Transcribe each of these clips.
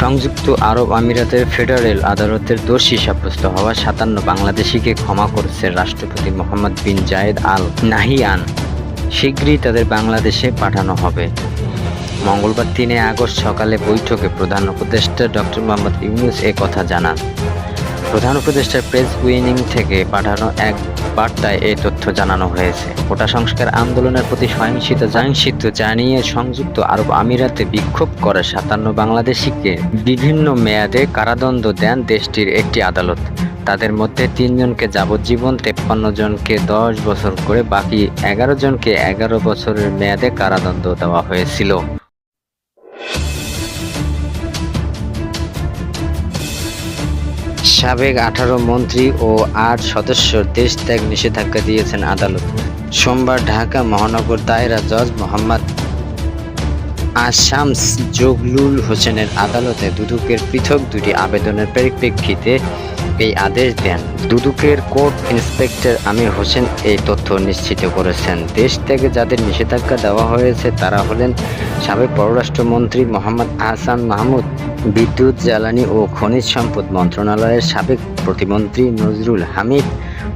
সংযুক্ত আরব আমিরাতের ফেডারেল আদালতের দোষী সাব্যস্ত হওয়া সাতান্ন বাংলাদেশিকে ক্ষমা করেছে রাষ্ট্রপতি মোহাম্মদ বিন জায়েদ আল নাহিয়ান। শীঘ্রই তাদের বাংলাদেশে পাঠানো হবে। মঙ্গলবার তিনে আগস্ট সকালে বৈঠকে প্রধান উপদেষ্টা ডক্টর মোহাম্মদ ইউনুস এ কথা জানান। প্রধান উপদেষ্টার প্রেস উইনিং থেকে পাঠানো এক বার্তায় এই তথ্য জানানো হয়েছে। কোটা সংস্কার আন্দোলনের প্রতি সহিংসিত সহিংসিত জানিয়ে সংযুক্ত আরব আমিরাতে বিক্ষোভ করে সাতান্ন বাংলাদেশিকে বিভিন্ন মেয়াদে কারাদণ্ড দেন দেশটির একটি আদালত। তাদের মধ্যে তিনজনকে যাবজ্জীবন, তেপ্পান্ন জনকে দশ বছর করে, বাকি এগারো জনকে এগারো বছরের মেয়াদে কারাদণ্ড দেওয়া হয়েছিল। সাবেক আঠারো মন্ত্রী ও আট সদস্য দেশ ত্যাগ নিষেধাজ্ঞা দিয়েছেন আদালত। সোমবার ঢাকা মহানগর দায়রা জজ মোহাম্মদ আশামস জগলুল হোসেনের আদালতে দুদকের পৃথক দুটি আবেদনের পরিপ্রেক্ষিতে এই আদেশ দেন। দুদকের কোর্ট ইন্সপেক্টর আমির হোসেন এই তথ্য নিশ্চিত করেছেন। দেশ থেকে যাদের নিষেধাজ্ঞা দেওয়া হয়েছে, তারা হলেন সাবেক পররাষ্ট্রমন্ত্রী মোহাম্মদ আহসান মাহমুদ। বিদ্যুৎ, জ্বালানি ও খনিজ সম্পদ মন্ত্রণালয়ের সাবেক প্রতিমন্ত্রী নজরুল হামিদ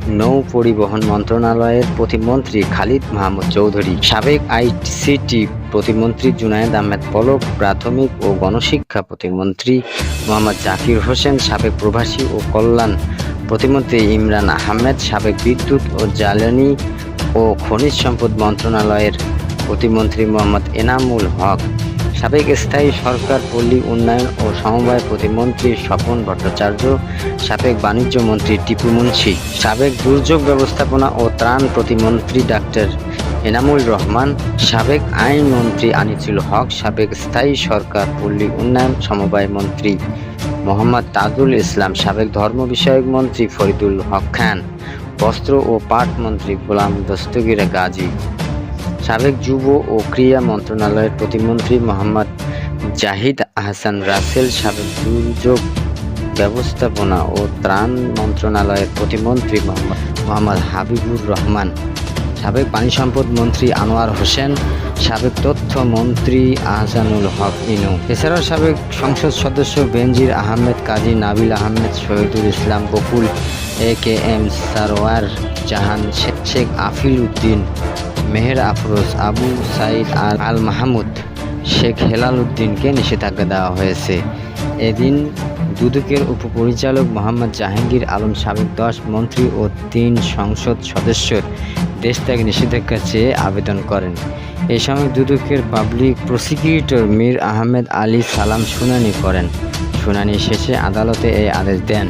নৌ পরিবহন মন্ত্রণালয়ের প্রতিমন্ত্রী খালিদ মাহমুদ চৌধুরী, সাবেক আইসিটি প্রতিমন্ত্রী জুনায়েদ আহমেদ পলক, প্রাথমিক ও গণশিক্ষা প্রতিমন্ত্রী মোহাম্মদ জাকির হোসেন, সাবেক প্রবাসী ও কল্যাণ প্রতিমন্ত্রী ইমরান আহমেদ, সাবেক বিদ্যুৎ ও জ্বালানি ও খনিজ সম্পদ মন্ত্রণালয়ের প্রতিমন্ত্রী মোহাম্মদ এনামুল হক। সাবেক স্থায়ী সরকার পল্লী উন্নয়ন ও সমবায় প্রতিমন্ত্রী স্বপন ভট্টাচার্য, সাবেক বাণিজ্য মন্ত্রী টিপু মুন্সি, সাবেক দুর্যোগ ব্যবস্থাপনা ও ত্রাণ প্রতিমন্ত্রী ডাক্তার এনামুল রহমান, সাবেক আইনমন্ত্রী আনিসুল হক, সাবেক স্থায়ী সরকার পল্লী উন্নয়ন সমবায় মন্ত্রী মোহাম্মদ তাজুল ইসলাম, সাবেক ধর্ম বিষয়ক মন্ত্রী ফরিদুল হক খান, বস্ত্র ও পাট মন্ত্রী গোলাম দস্তগির গাজী। সাবেক যুব ও ক্রীড়া মন্ত্রণালয়ের প্রতিমন্ত্রী মোহাম্মদ জাহিদ আহসান রাসেল সাবেক দুর্যোগ ব্যবস্থাপনা ও ত্রাণ মন্ত্রণালয়ের প্রতিমন্ত্রী মোহাম্মদ হাবিবুর রহমান, সাবেক পানি সম্পদ মন্ত্রী আনোয়ার হোসেন, সাবেক তথ্য মন্ত্রী আহসানুল হক ইনু। এছাড়াও সাবেক সংসদ সদস্য Benazir Ahmed, Kazi Nabil Ahmed, Shahidul Islam Bakul, A K M Sarwar Jahan Sheikh- Sheikh Afil Uddin Meher Afroz, Abu Saeed Al Al Mahmud. Sheikh Helal উদ্দিনকে নিষেধাজ্ঞা দেওয়া হয়েছে। এদিন দুদকের উপপরিচালক মোহাম্মদ জাহাঙ্গীর আলম সাবেক দশ মন্ত্রী ও তিন সংসদ সদস্যর দেশ ত্যাগ নিষেধাজ্ঞা চেয়ে আবেদন করেন। এ সময় দুদকের পাবলিক প্রসিকিউটর মীর আহমেদ আলী সালাম শুনানি করেন। শুনানি শেষে আদালতে এই আদেশ দেন।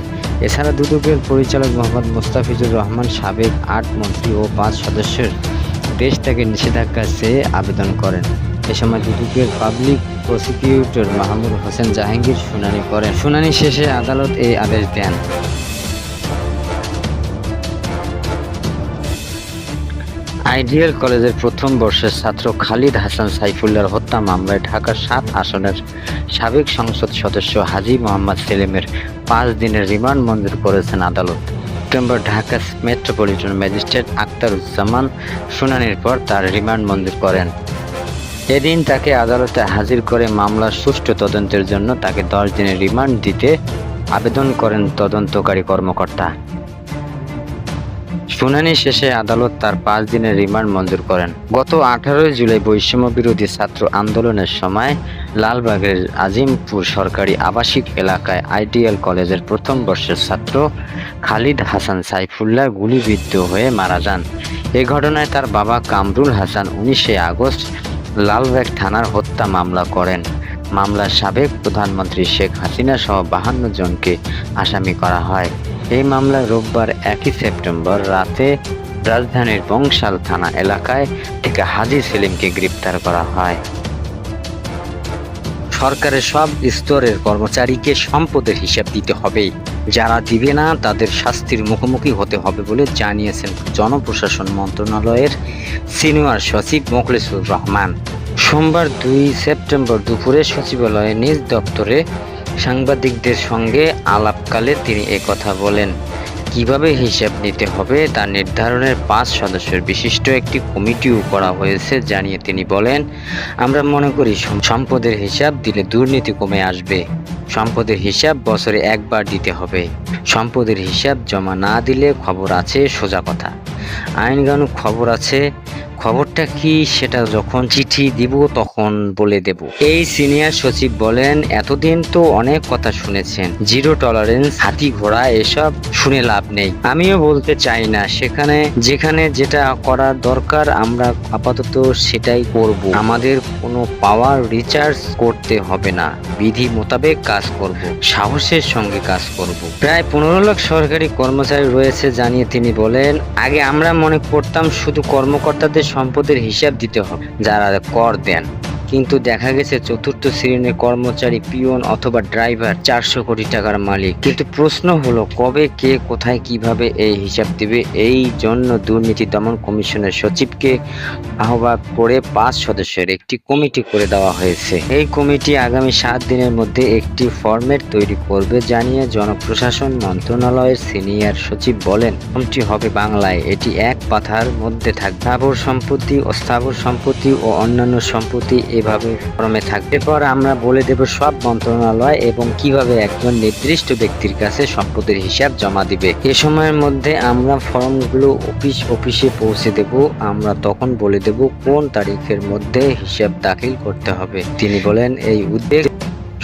এছাড়া দুদকের পরিচালক মোহাম্মদ মোস্তাফিজুর রহমান সাবেক আট মন্ত্রী ও পাঁচ সদস্যের দেশ থেকে নিষেধাজ্ঞা চেয়ে আবেদন করেন। এ সময় দুদকের পাবলিক প্রসিকিউটর মাহমুদ হোসেন জাহাঙ্গীর শুনানি করেন। শুনানি শেষে আদালত এই আদেশ দেন। আইডিয়াল কলেজের প্রথম বর্ষের ছাত্র খালিদ হাসান সাইফুল্লার হত্যা মামলায় ঢাকার সাত আসনের সাবেক সংসদ সদস্য হাজী মোহাম্মদ সেলিমের পাঁচ দিনের রিমান্ড মঞ্জুর করেছেন আদালত। September Dhaka metropolitan magistrate Aktaruzzaman শুনানির পর তার রিমান্ড মঞ্জুর করেন। এদিন তাকে আদালতে হাজির করে মামলার সুষ্ঠু তদন্তের জন্য তাকে দশ দিনের রিমান্ড দিতে আবেদন করেন তদন্তকারী কর্মকর্তা। শুনানি শেষে আদালত তার পাঁচ দিনের রিমান্ড মঞ্জুর করেন। গত আঠারোই জুলাই বৈষম্য বিরোধী ছাত্র আন্দোলনের সময় লালবাগের আজিমপুর সরকারি আবাসিক এলাকায় আইডিয়াল কলেজের প্রথম বর্ষের ছাত্র খালিদ হাসান সাইফুল্লাহ গুলিবিদ্ধ হয়ে মারা যান। এ ঘটনায় তার বাবা কামরুল হাসান উনিশে আগস্ট লালবাগ থানার হত্যা মামলা করেন। মামলার সাবেক প্রধানমন্ত্রী শেখ হাসিনা সহ বাহান্ন জনকে আসামি করা হয়। এই মামলায় রোববার একই সেপ্টেম্বর রাতে রাজধানীর বংশাল থানা এলাকায় থেকে হাজি সেলিমকে গ্রেপ্তার করা হয়। সরকারের সব স্তরের কর্মচারীকে সম্পদের হিসাব দিতে হবে। যারা দিবে না, তাদের শাস্তির মুখোমুখি হতে হবে বলে জানিয়েছেন জনপ্রশাসন মন্ত্রণালয়ের সিনিয়র সচিব মোখলেসুর রহমান। সোমবার দুই সেপ্টেম্বর দুপুরে সচিবালয়ে নিজ দপ্তরে সাংবাদিকদের সঙ্গে আলাপকালে তিনি কথা বলেন। কীভাবে হিসাব নিতে হবে তা নির্ধারণের পাঁচ সদস্যের বিশিষ্ট একটি কমিটিও করা হয়েছে, জানিয়ে তিনি বলেন, আমরা মনে করি সম্পদের হিসাব দিলে দুর্নীতি কমে আসবে। সম্পদের হিসাব বছরে একবার দিতে হবে। সম্পদের হিসাব জমা না দিলে খবর আছে সোজা কথা। আইনগানু খবর আছে খবরটা কি? সেটা যখন চিঠি দিব, তখন বলে দেব। এই সিনিয়র সচিব বলেন, এতদিন তো অনেক কথা শুনেছেন। জিরো টলারেন্স, হাতি ঘোড়া, এসব শুনে লাভ নেই। আমিও বলতে চাই না। সেখানে, যেখানে যেটা করার দরকার, আমরা আপাতত সেটাই করব। আমাদের কোনো পাওয়ার রিচার্জ করতে হবে না। বিধি মোতাবেক কাজ করব। সাহসের সঙ্গে কাজ করব। প্রায় পনেরো লাখ সরকারি কর্মচারী রয়েছে, জানিয়ে তিনি বলেন, আগে আমরা মনে করতাম শুধু কর্মকর্তাদের সম্পদের হিসাব দিতে হবে যারা কর দেন। কিন্তু দেখা গেছে চতুর্থ শ্রেণির কর্মচারী, পিয়ন অথবা ড্রাইভার চারশো কোটি টাকার মালিক। কিন্তু প্রশ্ন হলো, কবে, কে, কোথায়, কীভাবে এই হিসাব দিবে? এই জন্য দুর্নীতি দমন কমিশনের সচিবকে আহ্বান করে পাঁচ সদস্যের একটি কমিটি করে দেওয়া হয়েছে। এই কমিটি আগামী সাত দিনের মধ্যে একটি ফরম্যাট তৈরি করবে, জানিয়ে জনপ্রশাসন মন্ত্রণালয়ের সিনিয়র সচিব বলেন ফর্মটি হবে বাংলায়। এটি এক পাথার মধ্যে থাকবে। স্থাবর সম্পত্তি ও স্থাবর সম্পত্তি ও অন্যান্য সম্পত্তি এভাবে ফর্মে থাকবে এরপর আমরা বলে দেব সব মন্ত্রণালয় এবং কীভাবে একজন নির্দিষ্ট ব্যক্তির কাছে সম্পদের হিসাব জমা দিবে। এ সময়ের মধ্যে আমরা ফর্মগুলো অফিস অফিসে পৌঁছে দেব। আমরা তখন বলে দেব কোন তারিখের মধ্যে হিসাব দাখিল করতে হবে। তিনি বলেন, এই উদ্যোগ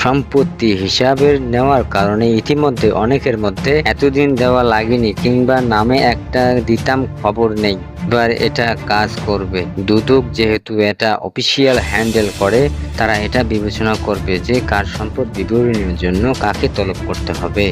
সম্পত্তি হিসাবে নেওয়ার কারণে ইতিমধ্যে অনেকের মধ্যে এতদিন দেওয়া লাগেনি কিংবা নামে একটা দিতাম খবর নেই। এবার এটা কাজ করবে। দুদক যেহেতু এটা অফিসিয়াল হ্যান্ডেল করে, তারা এটা বিবেচনা করবে যে কার সম্পদ বিবরণীর জন্য কাকে তলব করতে হবে।